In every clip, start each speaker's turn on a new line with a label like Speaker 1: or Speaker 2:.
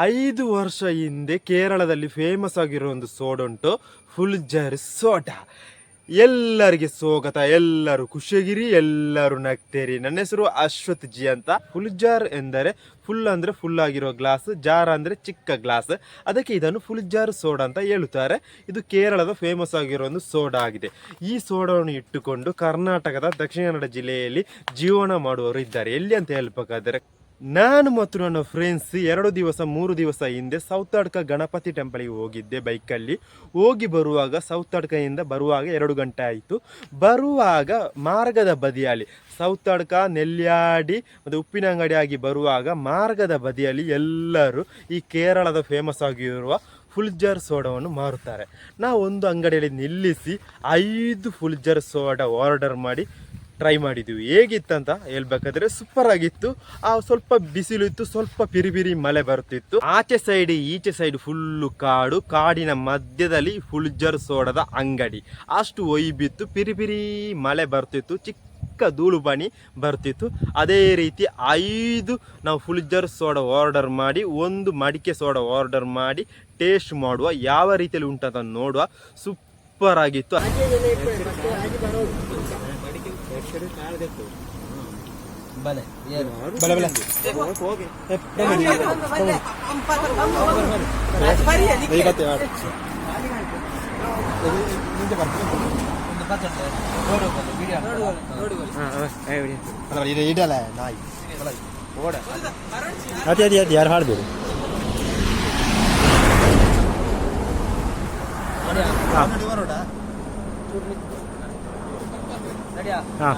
Speaker 1: ಐದು ವರ್ಷ ಹಿಂದೆ ಕೇರಳದಲ್ಲಿ ಫೇಮಸ್ ಆಗಿರೋ ಒಂದು ಸೋಡ ಉಂಟು ಫುಲ್ಜರ್ ಸೋಡಾ ಎಲ್ಲರಿಗೆ ಸ್ವಾಗತ, ಎಲ್ಲರೂ ಖುಷಿಯಾಗಿರಿ, ಎಲ್ಲರೂ ನಗ್ತೇರಿ. ನನ್ನ ಹೆಸರು ಅಶ್ವಥ್ ಜಿ ಅಂತ. ಫುಲ್ ಜಾರ್ ಎಂದರೆ ಫುಲ್ ಅಂದ್ರೆ ಫುಲ್ ಆಗಿರೋ ಗ್ಲಾಸ್ ಜಾರ್ ಅಂದ್ರೆ ಚಿಕ್ಕ ಗ್ಲಾಸ್ ಅದಕ್ಕೆ ಇದನ್ನು ಫುಲ್ ಜಾರ್ ಸೋಡಾ ಅಂತ ಹೇಳುತ್ತಾರೆ. ಇದು ಕೇರಳದ ಫೇಮಸ್ ಆಗಿರೋ ಒಂದು ಸೋಡಾ ಆಗಿದೆ. ಈ ಸೋಡಾವನ್ನು ಇಟ್ಟುಕೊಂಡು ಕರ್ನಾಟಕದ ದಕ್ಷಿಣ ಕನ್ನಡ ಜಿಲ್ಲೆಯಲ್ಲಿ ಜೀವನ ಮಾಡುವವರು ಇದ್ದಾರೆ ಎಲ್ಲಿ ಅಂತ ಹೇಳ್ಬೇಕಾದ್ರೆ ನಾನು ಮತ್ತು ನನ್ನ ಫ್ರೆಂಡ್ಸ್ ಎರಡು ದಿವಸ, ಮೂರು ದಿವಸ ಹಿಂದೆ ಸೌತಾಡ್ಕ ಗಣಪತಿ ಟೆಂಪಲಿಗೆ ಹೋಗಿದ್ದೆ ಬೈಕಲ್ಲಿ ಹೋಗಿ ಬರುವಾಗ ಸೌತಾಡ್ಕದಿಂದ ಬರುವಾಗ ಎರಡು ಗಂಟೆ ಆಯಿತು. ಬರುವಾಗ ಮಾರ್ಗದ ಬದಿಯಲ್ಲಿ ಸೌತಾಡ್ಕ ನೆಲ್ಯಾಡಿ, ಮತ್ತು ಉಪ್ಪಿನ ಅಂಗಡಿಯಾಗಿ ಬರುವಾಗ ಮಾರ್ಗದ ಬದಿಯಲ್ಲಿ ಎಲ್ಲರೂ ಈ ಕೇರಳದ ಫೇಮಸ್ ಆಗಿರುವ ಫುಲ್ಜರ್ ಸೋಡಾವನ್ನು ಮಾರುತ್ತಾರೆ. ನಾವು ಒಂದು ಅಂಗಡಿಯಲ್ಲಿ ನಿಲ್ಲಿಸಿ ಐದು ಫುಲ್ಜರ್ ಸೋಡಾ ಆರ್ಡರ್ ಮಾಡಿ ಟ್ರೈ ಮಾಡಿದ್ವಿ. ಹೇಗಿತ್ತಂತ ಹೇಳ್ಬೇಕಾದ್ರೆ ಸೂಪರ್ ಆಗಿತ್ತು. ಆ ಸ್ವಲ್ಪ ಬಿಸಿಲು ಇತ್ತು ಸ್ವಲ್ಪ ಪಿರಿ ಪಿರಿ ಮಳೆ ಬರುತ್ತಿತ್ತು ಆಚೆ ಸೈಡ್ ಈಚೆ ಸೈಡ್ ಫುಲ್ಲು ಕಾಡು, ಕಾಡಿನ ಮಧ್ಯದಲ್ಲಿ ಫುಲ್ಜರ್ ಸೋಡದ ಅಂಗಡಿ. ಅಷ್ಟು ಒಯ್ಬಿತ್ತು ಪಿರಿಬಿರಿ ಪಿರಿ ಮಳೆ ಬರ್ತಿತ್ತು, ಚಿಕ್ಕ ಧೂಳು ಬಣಿ ಬರ್ತಿತ್ತು. ಅದೇ ರೀತಿ ಐದು ನಾವು ಫುಲ್ಜರ್ ಸೋಡಾ ಆರ್ಡರ್ ಮಾಡಿ, ಒಂದು ಮಡಿಕೆ ಸೋಡಾ ಆರ್ಡರ್ ಮಾಡಿ ಟೇಸ್ಟ್ ಮಾಡುವ, ಯಾವ ರೀತಿಯಲ್ಲಿ ಉಂಟಂತ ನೋಡುವ ಸೂಪರ್ ಆಗಿತ್ತು.
Speaker 2: भले ये
Speaker 3: भले भले ഇടല്ലേ നായി
Speaker 2: അതെ അതെ അതെ ആരും
Speaker 3: ഹാഡ് വരും ആ. ನಾಯಿ ಓಡ ಅದೇ ಅದೇ ಅದೇ ಯಾರು ಹಾಡ್ಬೇಡಿ
Speaker 2: ನಡಿಯಾ
Speaker 3: ಹಾಂ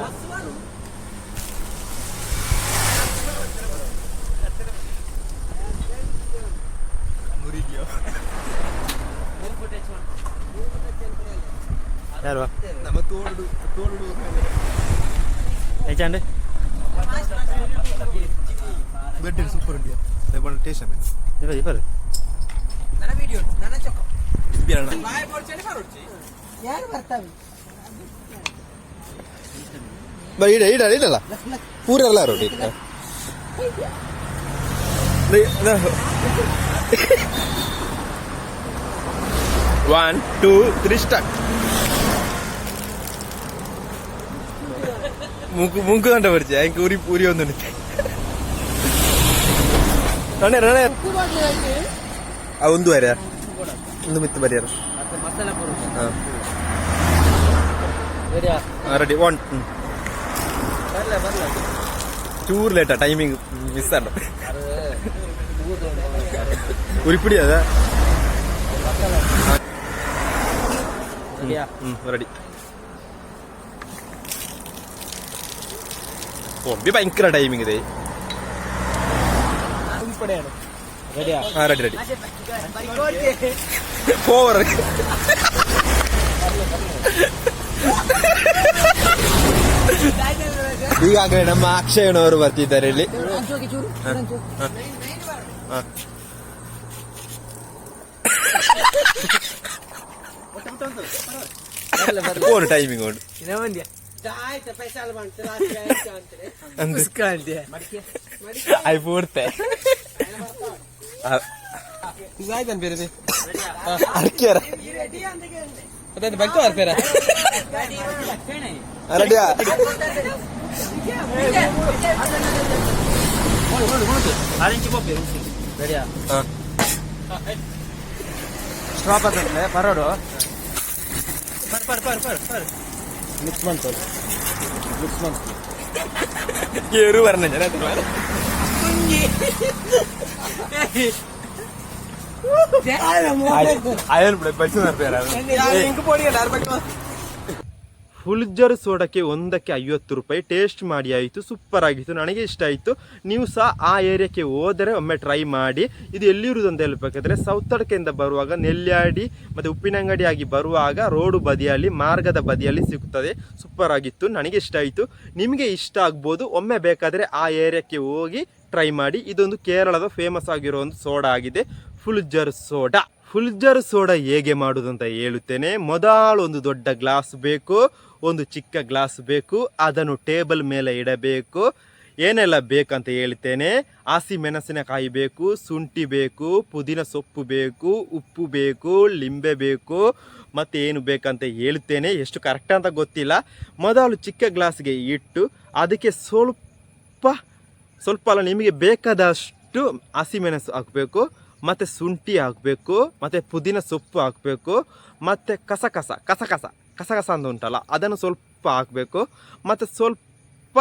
Speaker 3: ಯಾರು
Speaker 4: ನಮ್ಮ ತೋಡು ತೋಡು
Speaker 3: ಹೆಚ್ಚಂಡೆ
Speaker 4: ಬೆಡ್ ಸೂಪರ್ ಉಂಟು ಲೆಬನ್ ಟೇಸ್ಟ್ ಆಮೇಲೆ
Speaker 3: ಇಪ್ಪದು ಇಪ್ಪದು
Speaker 2: ನನ್ನ ವಿಡಿಯೋ ನನ್ನ ಚೊಕ್ಕ
Speaker 4: ಬಿಡೋಣ
Speaker 2: ಯಾರು ಬರ್ತಾವೆ
Speaker 4: ಬಾ ಇಡ ಇಡ ಇಡಲ್ಲ ಪೂರ ಎಲ್ಲ ರೊಟ್ಟಿ
Speaker 1: ಒನ್ ಟೂ ತ್ರೀ ಸ್ಟಾರ್ಟ್
Speaker 4: മുക്ക് മുക്ക് കണ്ട പഠിച്ചേ എനിക്ക് ഉരി ഉരി ഒന്നുണ്ട് രണേ രണേ ആ ഒന്ന് വരാ ഒന്ന് മിത്ത് വരാ
Speaker 2: ಮತ್ತೆ ಮಸಾಲ ಬರುತ್ತೆ
Speaker 4: ആ
Speaker 2: ರೆಡಿಯಾ
Speaker 4: ആ റെഡി വൺ ടൂറിലേട്ടാ ടൈമിങ് മിസ്സാണ്ടോ ഉരുപ്പിടി അതാ. റെഡി. ഒമ്പി ഭയങ്കര ടൈമിങ് ഇതേ. ആ റെഡി റെഡി. പോവർ ಈಗಾಗಲೇ ನಮ್ಮ ಅಕ್ಷಯನವರು ಬರ್ತಿದ್ದಾರೆ ಇಲ್ಲಿ
Speaker 2: ಬರ್ಲ ಬರ್ಲ
Speaker 4: ಫೋನ್ ಟೈಮಿಂಗ್ ಉಂಟು
Speaker 2: ಇನ್ನೇ ಒಂದ್ಯಾ
Speaker 4: ಅಂದ್ರೆ ಐ ಪೂರ್ತೆ ಅದಾದ
Speaker 2: ಭಕ್ತ ಅವ್ರ ಪೇರ
Speaker 4: ರೆಡಿಯಾ
Speaker 2: ರೆಡಿಯಾ
Speaker 3: ಸ್ಟಾಪ್ ಆದ್ರೆ ಬರೋಡು
Speaker 2: ಪರ್ ಪರ್ ಪರ್ ಪರ್ ಪರ್
Speaker 3: ಮಿಕ್ಸ್ ಮಾಡ್ತಾರೆ ಮಿಕ್ಸ್ ಮಾಡ್ತಾರೆ
Speaker 4: ಏರು ಬರ್ನ ಜನ ಕುಂಗಿ
Speaker 1: ಹುಲ್ಜರ್ ಸೋಡಕ್ಕೆ ಒಂದಕ್ಕೆ ಐವತ್ತು ರೂಪಾಯಿ ಟೇಸ್ಟ್ ಮಾಡಿ ಆಯಿತು ಸೂಪರ್ ಆಗಿತ್ತು ನನಗೆ ಇಷ್ಟ ಆಯಿತು ನೀವು ಸಹ ಆ ಏರಿಯಾಕ್ಕೆ ಹೋದರೆ ಒಮ್ಮೆ ಟ್ರೈ ಮಾಡಿ ಇದು ಎಲ್ಲಿರುವುದು ಅಂತ ಹೇಳ್ಬೇಕಾದ್ರೆ ಸೌತ್ ಅಡಕೆಯಿಂದ ಬರುವಾಗ ನೆಲ್ಯಾಡಿ ಮತ್ತು ಉಪ್ಪಿನಂಗಡಿ ಆಗಿ ಬರುವಾಗ ರೋಡು ಬದಿಯಲ್ಲಿ ಮಾರ್ಗದ ಬದಿಯಲ್ಲಿ ಸಿಗುತ್ತದೆ ಸೂಪರ್ ಆಗಿತ್ತು ನನಗೆ ಇಷ್ಟ ಆಯಿತು ನಿಮಗೆ ಇಷ್ಟ ಆಗ್ಬೋದು ಒಮ್ಮೆ ಬೇಕಾದರೆ ಆ ಏರಿಯಾಕ್ಕೆ ಹೋಗಿ ಟ್ರೈ ಮಾಡಿ ಇದೊಂದು ಕೇರಳದ ಫೇಮಸ್ ಆಗಿರೋ ಒಂದು ಸೋಡಾ ಆಗಿದೆ ಫುಲ್ಜರ್ ಸೋಡಾ. ಫುಲ್ಜರ್ ಸೋಡಾ ಹೇಗೆ ಮಾಡುವುದು ಅಂತ ಹೇಳುತ್ತೇನೆ. ಮೊದಲು ಒಂದು ದೊಡ್ಡ ಗ್ಲಾಸ್ ಬೇಕು, ಒಂದು ಚಿಕ್ಕ ಗ್ಲಾಸ್ ಬೇಕು, ಅದನ್ನು ಟೇಬಲ್ ಮೇಲೆ ಇಡಬೇಕು. ಏನೆಲ್ಲ ಬೇಕಂತ ಹೇಳ್ತೇನೆ ಹಸಿ ಮೆಣಸಿನಕಾಯಿ ಬೇಕು, ಶುಂಠಿ ಬೇಕು, ಪುದೀನ ಸೊಪ್ಪು ಬೇಕು, ಉಪ್ಪು ಬೇಕು, ಲಿಂಬೆ ಬೇಕು. ಮತ್ತು ಏನು ಬೇಕಂತ ಹೇಳ್ತೇನೆ ಎಷ್ಟು ಕರೆಕ್ಟ್ ಅಂತ ಗೊತ್ತಿಲ್ಲ. ಮೊದಲು ಚಿಕ್ಕ ಗ್ಲಾಸ್ಗೆ ಇಟ್ಟು, ಅದಕ್ಕೆ ಸ್ವಲ್ಪ ಸ್ವಲ್ಪ ಅಲ್ಲ, ನಿಮಗೆ ಬೇಕಾದಷ್ಟು ಹಸಿಮೆಣಸು ಹಾಕಬೇಕು. ಮತ್ತು ಶುಂಠಿ ಹಾಕಬೇಕು, ಮತ್ತು ಪುದೀನ ಸೊಪ್ಪು ಹಾಕಬೇಕು, ಮತ್ತು ಕಸಕಸ ಕಸಕಸ ಕಸಕಸ ಅಂತ ಉಂಟಲ್ಲ, ಅದನ್ನು ಸ್ವಲ್ಪ ಹಾಕಬೇಕು, ಮತ್ತು ಸ್ವಲ್ಪ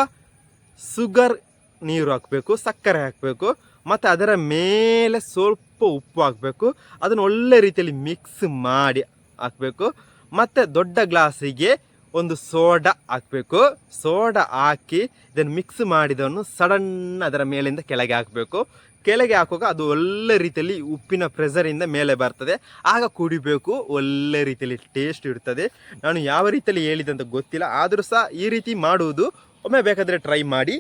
Speaker 1: ಸುಗರ್ ನೀರು ಹಾಕಬೇಕು, ಸಕ್ಕರೆ ಹಾಕಬೇಕು, ಮತ್ತು ಅದರ ಮೇಲೆ ಸ್ವಲ್ಪ ಉಪ್ಪು ಹಾಕಬೇಕು, ಅದನ್ನು ಒಳ್ಳೆ ರೀತಿಯಲ್ಲಿ ಮಿಕ್ಸ್ ಮಾಡಿ ಹಾಕಬೇಕು, ಮತ್ತು ದೊಡ್ಡ ಗ್ಲಾಸಿಗೆ ಒಂದು ಸೋಡಾ ಹಾಕಬೇಕು, ಸೋಡಾ ಹಾಕಿ ಇದನ್ನು ಮಿಕ್ಸ್ ಮಾಡಿದವನ್ನು ಸಡನ್ ಅದರ ಮೇಲಿಂದ ಕೆಳಗೆ ಹಾಕಬೇಕು. ಕೆಳಗೆ ಹಾಕುವಾಗ ಅದು ಒಳ್ಳೆ ರೀತಿಯಲ್ಲಿ ಉಪ್ಪಿನ ಪ್ರೆಸರಿಂದ ಮೇಲೆ ಬರ್ತದೆ. ಆಗ ಕುಡಿಬೇಕು ಒಳ್ಳೆ ರೀತಿಯಲ್ಲಿ ಟೇಸ್ಟ್ ಇರ್ತದೆ. ನಾನು ಯಾವ ರೀತಿಯಲ್ಲಿ ಹೇಳಿದೆ ಅಂತ ಗೊತ್ತಿಲ್ಲ ಆದರೂ ಸಹ ಈ ರೀತಿ ಮಾಡುವುದು. ಒಮ್ಮೆ ಬೇಕಾದರೆ ಟ್ರೈ ಮಾಡಿ.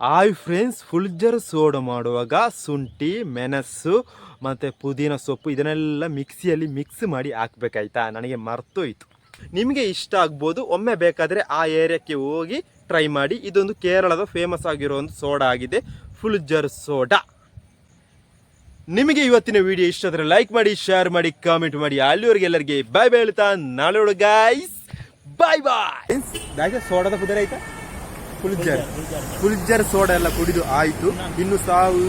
Speaker 1: ಆಯ್ ಫ್ರೆಂಡ್ಸ್ ಫುಲ್ಜರ್ ಸೋಡ ಮಾಡುವಾಗ ಶುಂಠಿ ಮೆಣಸು ಮತ್ತು ಪುದೀನ ಸೊಪ್ಪು ಇದನ್ನೆಲ್ಲ ಮಿಕ್ಸಿಯಲ್ಲಿ ಮಿಕ್ಸ್ ಮಾಡಿ ಹಾಕ್ಬೇಕಾಯ್ತಾ? ನನಗೆ ಮರ್ತೋಯ್ತು. ನಿಮಗೆ ಇಷ್ಟ ಆಗ್ಬೋದು, ಒಮ್ಮೆ ಬೇಕಾದರೆ ಆ ಏರಿಯಾಕ್ಕೆ ಹೋಗಿ ಟ್ರೈ ಮಾಡಿ. ಇದೊಂದು ಕೇರಳದ ಫೇಮಸ್ ಆಗಿರೋ ಒಂದು ಸೋಡಾ ಆಗಿದೆ, ಫುಲ್ಜರ್ ಸೋಡಾ. ನಿಮಗೆ ಇವತ್ತಿನ ವಿಡಿಯೋ ಇಷ್ಟ ಆದರೆ ಲೈಕ್ ಮಾಡಿ ಶೇರ್ ಮಾಡಿ ಕಾಮೆಂಟ್ ಮಾಡಿ. ಅಲ್ಲಿವರೆಗೆ ಎಲ್ಲರಿಗೆ ಬಾಯ್ ಬಾಯ್ ಹೇಳ್ತಾ ನಾಳೆ ಗೈಸ್ ಬಾಯ್ ಬಾಯ್ ಸೋಡಾದ ಕುದುರೆ ಆಯ್ತಾ? ಫುಲ್ ಜರ್ ಸೋಡಾ ಎಲ್ಲ ಕುಡಿದು ಆಯಿತು. ಇನ್ನು ಸಾವು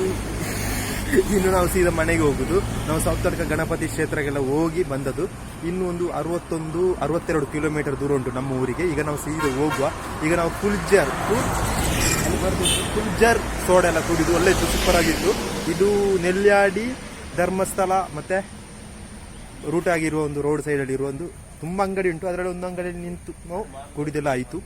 Speaker 1: ಇನ್ನು ನಾವು ಸೀದಾ ಮನೆಗೆ ಹೋಗುದು. ನಾವು ಸೌತಡ್ಕ ಗಣಪತಿ ಕ್ಷೇತ್ರಕ್ಕೆಲ್ಲ ಹೋಗಿ ಬಂದದ್ದು. ಇನ್ನು ಒಂದು ಅರವತ್ತೊಂದು, ಅರವತ್ತೆರಡು ಕಿಲೋಮೀಟರ್ ದೂರ ಉಂಟು ನಮ್ಮ ಊರಿಗೆ. ಈಗ ನಾವು ಸೀದಾ ಹೋಗುವ. ಈಗ ನಾವು ಕುಲ್ಜರ್ ಕುಲ್ಜರ್ ಸೋಡಾ ಎಲ್ಲ ಕುಡಿದು ಒಳ್ಳೆ ಸೂಪರ್ ಆಗಿತ್ತು. ಇದು ನೆಲ್ಯಾಡಿ, ಧರ್ಮಸ್ಥಳ ಮತ್ತೆ ರೂಟ್ ಆಗಿರುವ ಒಂದು ರೋಡ್ ಸೈಡಲ್ಲಿ ಇರುವ ಒಂದು ತುಂಬ ಅಂಗಡಿ ಉಂಟು. ಅದರಲ್ಲಿ ಒಂದು ಅಂಗಡಿಯಲ್ಲಿ ನಿಂತು ನಾವು ಕುಡಿದೆಲ್ಲ ಆಯಿತು.